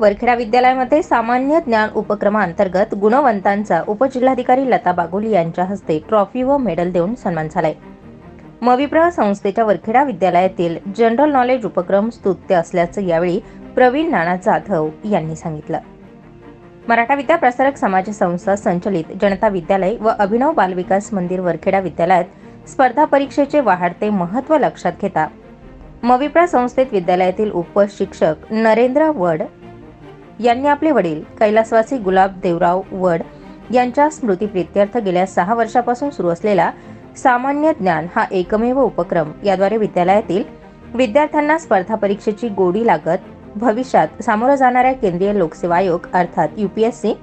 वरखेडा विद्यालयामध्ये सामान्य ज्ञान उपक्रमाअंतर्गत गुणवंतांचा उपजिल्हाधिकारी लता बागोली यांच्या हस्ते ट्रॉफी व मेडल देऊन सन्मान झालाय. मविप्र संस्थेच्या वरखेडा विद्यालयातील जनरल नॉलेज उपक्रम स्तुत्य असल्याचं यावेळी प्रवीण नाना जाधव यांनी सांगितलं. मराठा विद्या प्रसारक समाज संस्था संचलित जनता विद्यालय व अभिनव बालविकास मंदिर वरखेडा विद्यालयात स्पर्धा परीक्षेचे वाढते महत्त्व लक्षात घेता. मविप्रा संस्थेत विद्यालयातील उपशिक्षक नरेंद्र वड यांनी आपले वडील कैलासवासी गुलाब देवराव वड यांच्या स्मृतीप्रित्यर्थ गेल्या सहा वर्षापासून सुरू असलेला सामान्य ज्ञान हा एकमेव उपक्रम याद्वारे विद्यालयातील विद्यार्थ्यांना स्पर्धा परीक्षेची गोडी लागत भविष्यात सामोरं जाणाऱ्या केंद्रीय लोकसेवा आयोग अर्थात युपीएससी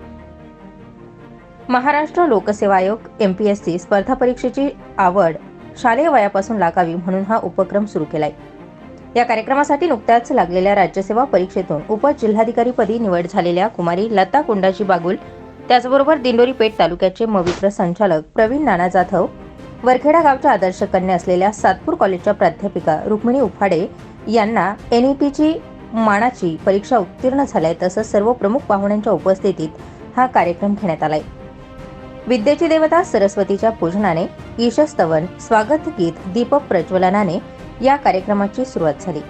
महाराष्ट्र लोकसेवा आयोग एमपीएससी स्पर्धा परीक्षेची आवड शालेय वयापासून लागावी म्हणून हा उपक्रम सुरू केलाय. या कार्यक्रमासाठी नुकत्याच लागलेल्या राज्यसेवा परीक्षेतून उपजिल्हाधिकारीपदी निवड झालेल्या कुमारी लता कुंडाजी बागुल त्याचबरोबर दिंडोरी पेठ तालुक्याचे मवित्र संचालक प्रवीण नाना जाधव वरखेडा गावच्या आदर्श कन्या असलेल्या सातपूर कॉलेजच्या प्राध्यापिका रुक्मिणी उफाडे यांना एन ई टीची मानाची परीक्षा उत्तीर्ण झाल्या तसंच सर्व प्रमुख पाहुण्यांच्या उपस्थितीत हा कार्यक्रम घेण्यात आलाय. विद्येची देवता सरस्वतीच्या पूजनाने ईशस्तवन स्वागत गीत दीपक प्रज्वलनाने या कार्यक्रमाची सुरुवात झाली.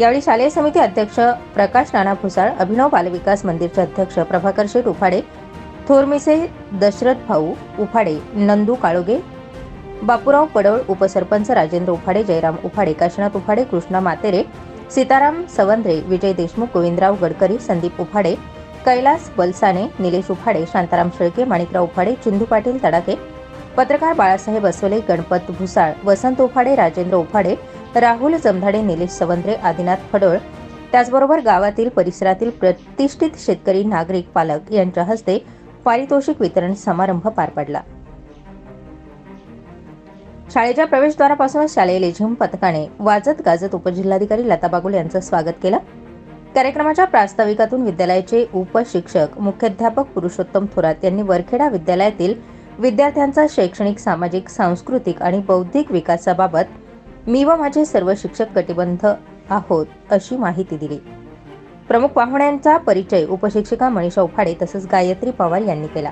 यावेळी शालेय समिती अध्यक्ष प्रकाश नाना भुसाळ अभिनव बालविकास मंदिरचे अध्यक्ष प्रभाकर शेठ उफाडे थोरमिसे दशरथ भाऊ उफाडे नंदू काळोगे बापूराव पडवळ उपसरपंच राजेंद्र उफाडे जयराम उफाडे काशीनाथ उफाडे कृष्णा मातेरे सीताराम सवंद्रे विजय देशमुख गोविंदराव गडकरी संदीप उफाडे कैलास बलसाने निलेश उफाडे शांताराम शेळके माणिकराव उफाडे चिंदू पाटील तडाके पत्रकार बाळासाहेब असोले गणपत भुसाळ वसंत उफाडे राजेंद्र उफाडे राहुल जमधाडे निलेश सवंद्रे आदिनाथ फडोळ त्याचबरोबर गावातील परिसरातील प्रतिष्ठित शेतकरी नागरिक पालक यांच्या हस्ते पारितोषिक वितरण समारंभ पार पडला. शाळेच्या प्रवेशद्वारापासूनच शालेय लेझिम पथकाने वाजत गाजत उपजिल्हाधिकारी लता बागुल यांचं स्वागत केलं. कार्यक्रमाच्या प्रास्ताविकातून विद्यालयाचे उपशिक्षक मुख्याध्यापक पुरुषोत्तम थोरात यांनी वरखेडा विद्यालयातील विद्यार्थ्यांचा शैक्षणिक सामाजिक सांस्कृतिक आणि बौद्धिक विकासाबाबत मी व माझे सर्व शिक्षक कटिबंध आहोत अशी माहिती दिली. प्रमुख पाहुण्यांचा परिचय उपशिक्षिका मनीषा उफाडे तसंच गायत्री पवार यांनी केला.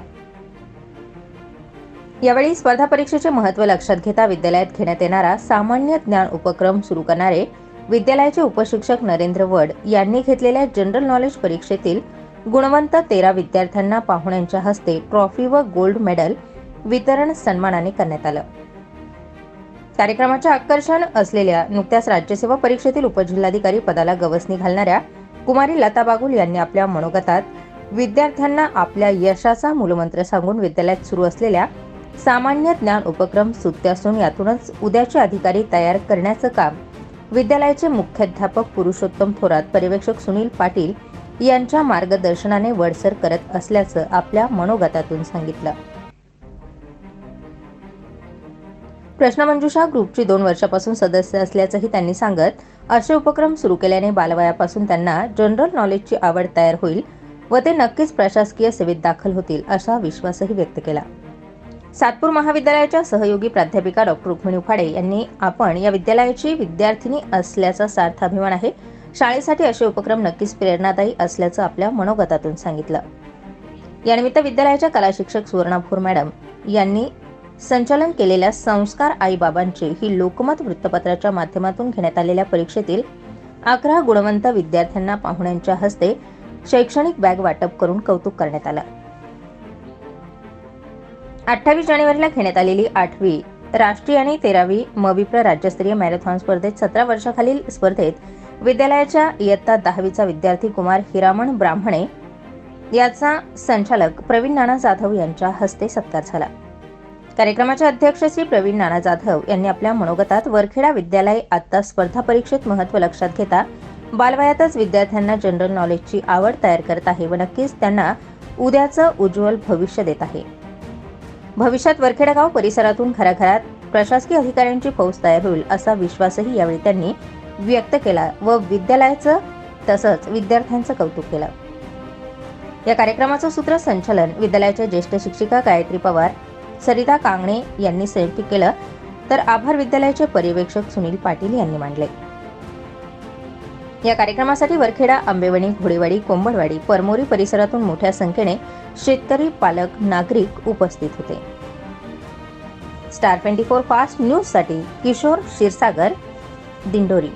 यावेळी स्पर्धा परीक्षेचे महत्त्व लक्षात घेता विद्यालयात घेण्यात येणारा सामान्य ज्ञान उपक्रम सुरू करणारे विद्यालयाचे उपशिक्षक नरेंद्र वड यांनी घेतलेल्या जनरल नॉलेज परीक्षेतील गुणवंत तेरा विद्यार्थ्यांना पाहुण्यांच्या हस्ते ट्रॉफी व गोल्ड मेडल वितरण सन्मानाने करण्यात आलं. कार्यक्रमाचे आकर्षण असलेल्या नुकत्याच राज्यसेवा परीक्षेतील उपजिल्हाधिकारी पदाला गवसणी घालणाऱ्या कुमारी लता बागुल यांनी आपल्या मनोगतात विद्यार्थ्यांना आपल्या यशाचा मूलमंत्र सांगून विद्यालयात सुरू असलेल्या सामान्य ज्ञान उपक्रम सुत्य असून यातूनच उद्याचे अधिकारी तयार करण्याचं काम विद्यालयाचे मुख्याध्यापक पुरुषोत्तम थोरात पर्यवेक्षक सुनील पाटील यांच्या मार्गदर्शनाने वडसर करत असल्याचं आपल्या मनोगतातून सांगितलं. प्रश्नमंजुषा ग्रुपची दोन वर्षापासून सदस्य असल्याचंही त्यांनी सांगत असे उपक्रम सुरू केल्याने बालवयापासून त्यांना जनरल नॉलेजची आवड तयार होईल व ते नक्कीच प्रशासकीय सेवेत दाखल होतील असा विश्वासही व्यक्त केला. सातपूर महाविद्यालयाच्या सहयोगी प्राध्यापिका डॉक्टर रुक्मिणी उफाडे यांनी आपण या विद्यालयाची विद्यार्थिनी असल्याचा सार्थ अभिमान आहे. शाळेसाठी असे उपक्रम नक्कीच प्रेरणादायी असल्याचं आपल्या मनोगतातून सांगितलं. यानिमित्त विद्यालयाच्या कला शिक्षक सुवर्णा भोर मॅडम यांनी संचालन केलेल्या संस्कार आईबाबांची ही लोकमत वृत्तपत्राच्या माध्यमातून घेण्यात आलेल्या परीक्षेतील अकरा गुणवंत विद्यार्थ्यांना पाहुण्यांच्या हस्ते शैक्षणिक बॅग वाटप करून कौतुक करण्यात आलं. अठ्ठावीस जानेवारीला घेण्यात आलेली आठवी राष्ट्रीय आणि तेरावी मविप्र राज्यस्तरीय मॅरेथॉन स्पर्धेत सतरा वर्षाखालील स्पर्धेत विद्यालयाच्या इयत्ता दहावीचा विद्यार्थी कुमार हिरामण ब्राह्मणे याचा संचालक प्रवीण नाना जाधव यांच्या हस्ते सत्कार झाला. कार्यक्रमाचे अध्यक्ष श्री प्रवीण नाना जाधव यांनी आपल्या मनोगतात वरखेडा विद्यालय आता स्पर्धा परीक्षेत महत्त्व लक्षात घेता बालवयातच विद्यार्थ्यांना जनरल नॉलेजची आवड तयार करत आहे व नक्कीच त्यांना उद्याचं उज्ज्वल भविष्य देत आहे. भविष्यात वरखेडागाव परिसरातून घराघरात प्रशासकीय अधिकाऱ्यांची फौज तयार होईल असा विश्वासही यावेळी त्यांनी व्यक्त केला व विद्यालयाचं तसंच विद्यार्थ्यांचं कौतुक केलं. या कार्यक्रमाचं सूत्रसंचालन विद्यालयाच्या ज्येष्ठ शिक्षिका गायत्री पवार सरिता कांगणे यांनी संयुक्त केलं तर आभार विद्यालयाचे पर्यवेक्षक सुनील पाटील यांनी मांडले. या कार्यक्रमासाठी वरखेडा आंबेवणी घोडेवाडी कोंबडवाडी परमोरी परिसरातून मोठ्या संख्येने शेतकरी पालक नागरिक उपस्थित होते. स्टार ट्वेंटी फोर फास्ट न्यूजसाठी किशोर क्षीरसागर दिंडोरी.